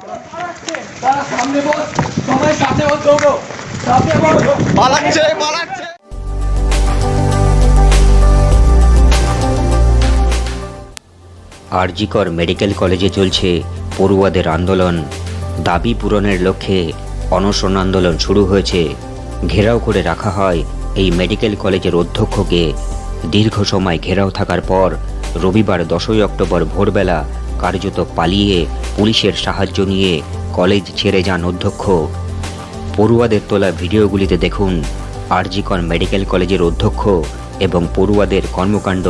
তারা সামনে বস সবাই বস দৌড়ো বস পালাচ্ছে পালাচ্ছে। আরজিকর মেডিকেল কলেজে চলছে পড়ুয়াদের আন্দোলন। দাবি পূরণের লক্ষ্যে অনশন আন্দোলন শুরু হয়েছে। ঘেরাও করে রাখা হয় এই মেডিকেল কলেজের অধ্যক্ষকে। দীর্ঘ সময় ঘেরাও থাকার পর রবিবার দশই অক্টোবর ভোরবেলা কার্যত পালিয়ে পুলিশের সাহায্য নিয়ে কলেজ ছেড়ে যান অধ্যক্ষ। পড়ুয়াদের তোলা ভিডিওগুলিতে দেখুন, আরজিকর মেডিকেল কলেজের অধ্যক্ষ এবং পড়ুয়াদের কর্মকাণ্ড।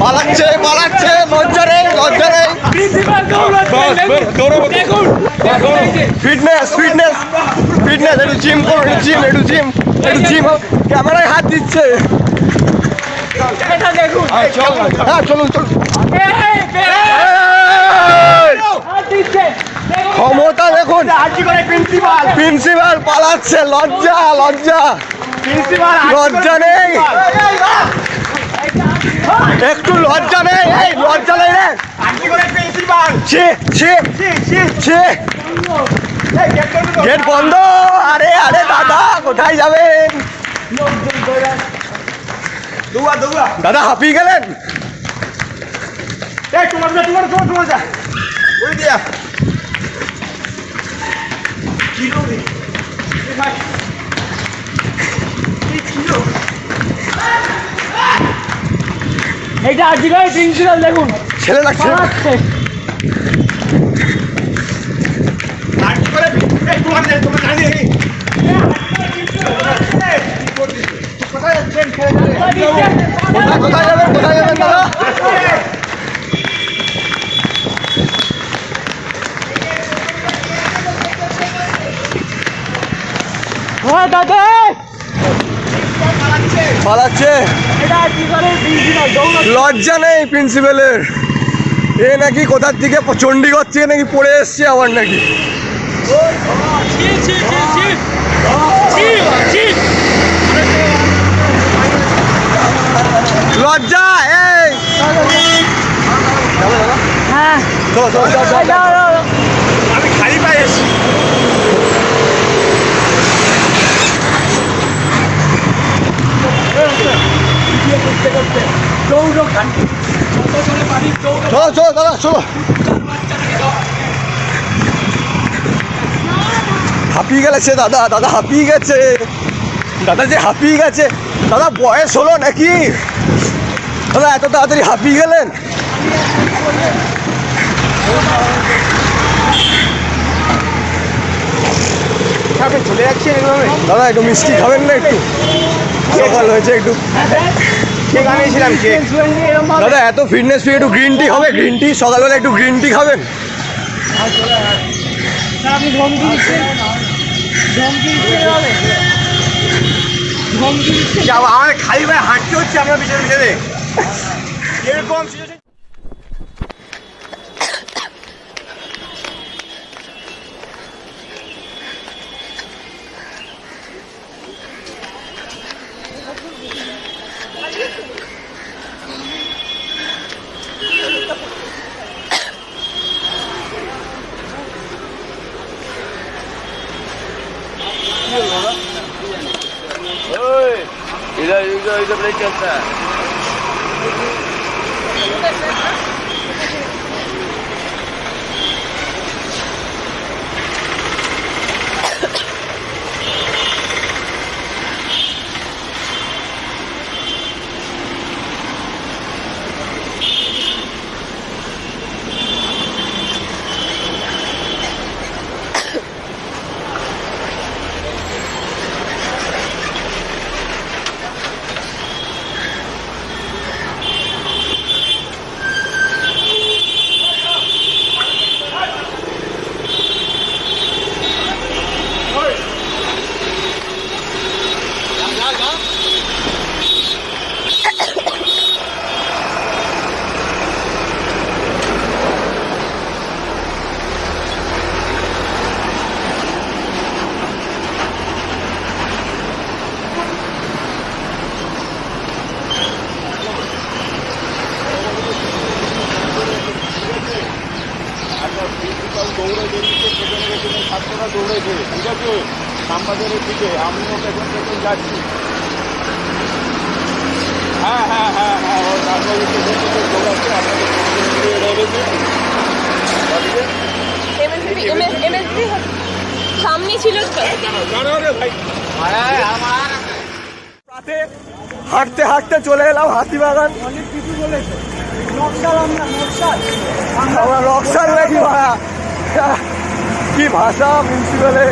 পালাচ্ছে পালাচ্ছে লজ্জা নেই লজ্জা নেই। ফিটনেস ফিটনেস ফিটনেস একটু জিম করুন জিম একটু জিম একটু জিম ক্যামেরায় হাত দিচ্ছে। হ্যাঁ, হ্যাঁ চলুন চলুন। ক্ষমতা দেখুন। প্রিন্সিপাল। পালাচ্ছে লজ্জা লজ্জা। লজ্জা নেই। একটু লজ্জা নেই এই লজ্জা নেই রে। ছি ছি ছি গেট বন্ধ। আরে আরে দাদা কোথায় যাবেন? দাদা হাঁপিয়ে গেলেন? এইটা আজকাল প্রিন্সিপাল দেখুন ছেলে লাগছে কোথায় কোথায় যাবেন কোথায় যাবেন দাদা হ্যাঁ দাদা! পালাচ্ছে। লজ্জা নেই প্রিন্সিপালের। এ নাকি কোথার থেকে চণ্ডীগড় থেকে নাকি পড়ে এসছে আবার নাকি? লজ্জা এই! হ্যাঁ চলো, চলো, চলো, চলো। দাও, দাও, দাও। আমি খালি পায়ে এসছি পারি দৌড়ো চলো চলো দাদা চলো। হাঁপিয়ে গেছে দাদা দাদা হাঁপিয়ে গেছে। দাদা যে হাঁপিয়ে গেছে দাদা বয়স হলো নাকি? দাদা এত তাড়াতাড়ি হাঁপিয়ে গেলেন? চলে যাচ্ছে দাদা একটু মিষ্টি খাবেন না একটু? সকাল হয়েছে একটু। কেক দাদা এত ফিটনেস ফি একটু গ্রিন টি হবে গ্রিন টি সকালবেলা একটু গ্রিন টি খাবেন? আমার খালি ভাই হাঁটতে হচ্ছে আমরা পিছনে পিছনে। এরকম ಇದು ಇದು ಬ್ರೇಕ್ ಕೆಲಸ দিকে পেছনে পেছনে ছাত্ররা দৌড়েছে ঠিক আছে দিকে আমিও পেছন পেছন যাচ্ছি হ্যাঁ হ্যাঁ হ্যাঁ হ্যাঁ ও দৌড়াচ্ছে আপনাদের হাঁটতে হাঁটতে চলে এলাম হাতিবাগান অনেক কিছু বলেছে নকশাল আমরা নকশাল আমরা নকশাল নাকি ভাড়া কি ভাষা প্রিন্সিপালে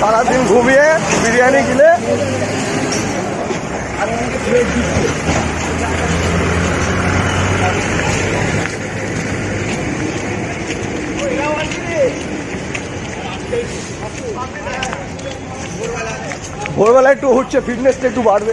সারাদিন ঘুমিয়ে বিরিয়ানি কিনে ভোরবেলা একটু হচ্ছে ফিটনেসটা একটু বাড়বে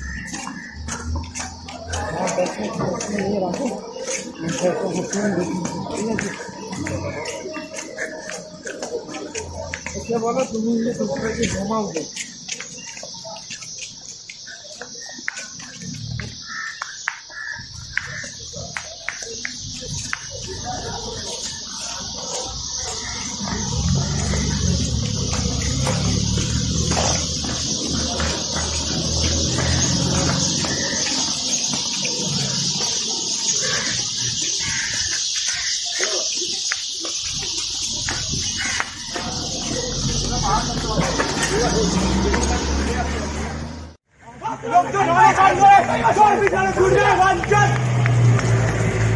বলো তুমি ঘুমাও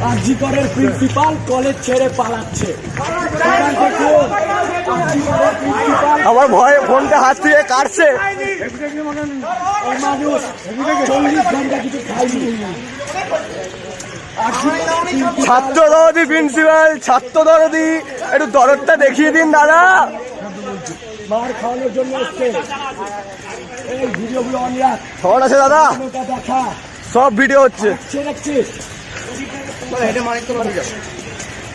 আরজিকরের প্রিন্সিপাল কলেজ ছেড়ে পালাচ্ছে। আমার ভয়ে ফোনটা হাত থেকে কাটছে। মানুষ চল্লিশ ঘণ্টা কিছু খাইনি ছাত্র দরদি প্রিন্সিপাল ছাত্র দরদি একটু দরদটা দেখিয়ে দিন দাদা। মার খাওয়ানোর জন্য খবর আছে দাদা। সব ভিডিও হচ্ছে।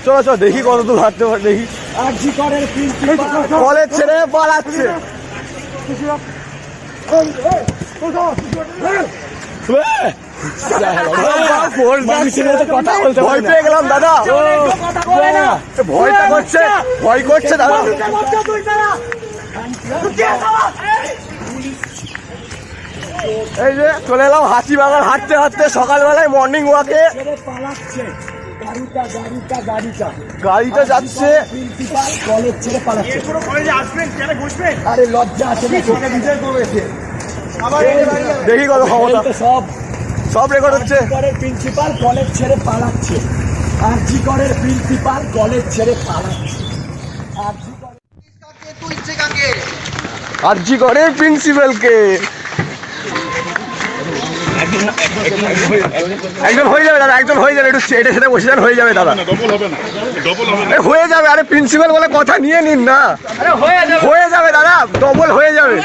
চলো চলো দেখি কত দূর হাঁটতে পারে দেখি। কলেজ ছেড়ে পালাচ্ছে। ভয় পেয়ে গেলাম দাদা। ভয়টা করছে ভয় করছে দাদা। এই যে চলে এলাম হাসি বাগান হাঁটতে হাঁটতে সকালবেলায় মর্নিং ওয়াকে গাড়িটা যাচ্ছে। কলেজ ছেড়ে পালাচ্ছে আরে লজ্জা আছে দেখি কত ক্ষমতা। সব। সব রেকর্ড হচ্ছে। প্রিন্সিপাল কলেজ ছেড়ে পালাচ্ছে। আর জি করের প্রিন্সিপাল কলেজ ছেড়ে পালাচ্ছে। আর জি করের প্রিন্সিপালকে একজন হয়ে যাবে দাদা একজন হয়ে যাবে একটু স্টেটে সেটা বসে যান হয়ে যাবে দাদা ডবল হবে না ডবল হবে না এ, হয়ে যাবে আরে প্রিন্সিপাল বলে কথা নিয়ে নিন না হয়ে যাবে দাদা ডবল হয়ে যাবে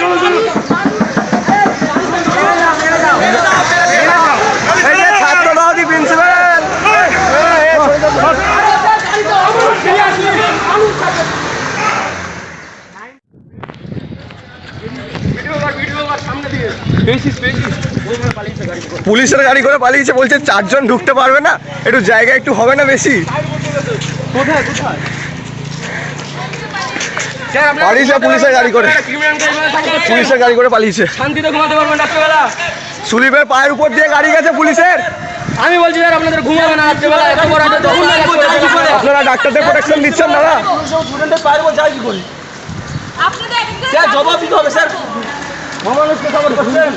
দাদি প্রিন্সিপাল পুলিশের গাড়ি করে পালিয়েছে বলছে চারজন ঢুকতে পারবে না একটু জায়গা একটু হবে না বেশি? পালিয়েছে পুলিশের গাড়ি করে। পুলিশের গাড়ি করে পালিয়েছে। শান্তিতে ঘুমাতে পারবেন রাত্রেবেলা। সুলিপের পায়ের উপর দিয়ে গাড়ি গেছে পুলিশের। আমি বলছি স্যার আপনাদের ঘুমাবে না রাত্রেবেলা এত বড় একটা দখল আপনারা ডাক্তারদের প্রোটেকশন দিচ্ছেন দাদা। স্টুডেন্টের পায়ের উপর যায় কি করে স্যার জবাব দিতে হবে স্যার। মহামানুষকে খবর করছেন।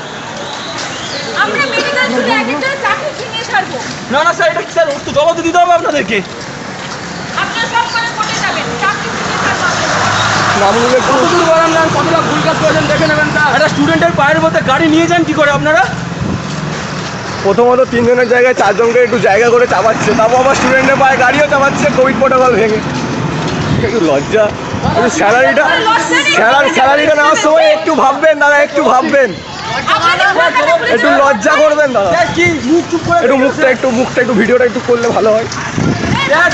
আমরা মেডিকেল স্কুলে একজন চাকরি ছিনিয়ে ছাড়বো না না স্যার এটা কি স্যার একটু জবাব তো দিতে হবে আপনাদেরকে। আপনারা সব করে কোর্টে যাবেন চাকরি ছিনিয়ে ছাড়বো আপনাদের। একটু কত দূর বলেন না কতটা ভুল কাজ করেছেন দেখে নেবেন একটা স্টুডেন্টের পায়ের মধ্যে গাড়ি নিয়ে যান কি করে আপনারা? প্রথমত তিনজনের জায়গায় চারজনকে একটু জায়গা করে চাপাচ্ছে তারপর আবার স্টুডেন্টের পায়ে গাড়িও চাপাচ্ছে কোভিড প্রোটোকল ভেঙে। একটু লজ্জা। স্যালারিটা স্যালারি স্যালারিটা নেওয়ার সময় একটু ভাববেন দাদা একটু ভাববেন। একটু লজ্জা করবেন দাদা। কি মুখ চুপ করে একটু মুখটা একটু মুখটা একটু ভিডিওটা একটু করলে ভালো হয়। স্যার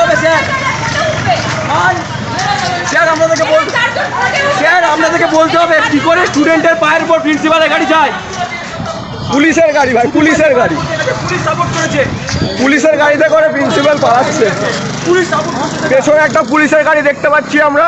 হবে স্যার। স্যার আপনাদেরকে বল। স্যার আপনাদেরকে বলতে হবে কি করে স্টুডেন্টের পায়ের উপর প্রিন্সিপালের গাড়ি যায়? পুলিশের গাড়ি ভাই পুলিশের গাড়ি। পুলিশ সাপোর্ট করেছে। পুলিশের গাড়িতে করে প্রিন্সিপাল পালাচ্ছে। পুলিশ পেছনে একটা পুলিশের গাড়ি দেখতে পাচ্ছি আমরা।